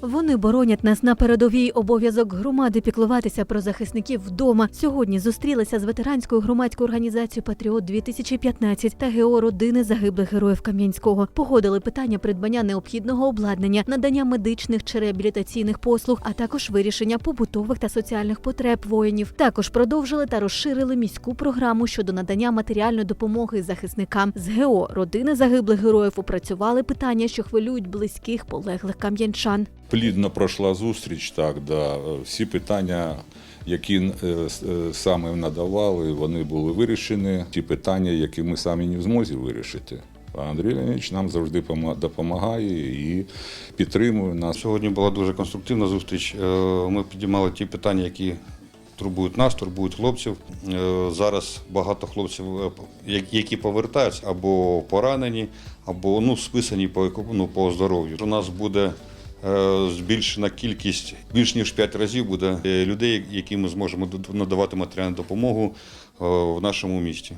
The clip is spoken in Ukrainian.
Вони боронять нас на передовій. Обов'язок громади піклуватися про захисників вдома. Сьогодні зустрілися з ветеранською громадською організацією Патріот 2015 та ГО родини загиблих героїв Кам'янського. Погодили питання придбання необхідного обладнання, надання медичних чи реабілітаційних послуг, а також вирішення побутових та соціальних потреб воїнів. Також продовжили та розширили міську програму щодо надання матеріальної допомоги захисникам. З ГО родини загиблих героїв опрацювали питання, що хвилюють близьких полеглих кам'янчан. Плідно пройшла зустріч, так, да. Всі питання, які е, е, саме надавали, вони були вирішені. Ті питання, які ми самі не в змозі вирішити. Андрій Леонідович нам завжди пома- допомагає і підтримує нас. Сьогодні була дуже конструктивна зустріч. Е, Ми підіймали ті питання, які турбують нас, турбують хлопців. Зараз багато хлопців, які повертаються або поранені, або ну, списані по, ну, по здоров'ю. У нас буде збільшена кількість, більш ніж 5 разів буде е, людей, яким ми зможемо надавати матеріальну допомогу е, в нашому місті.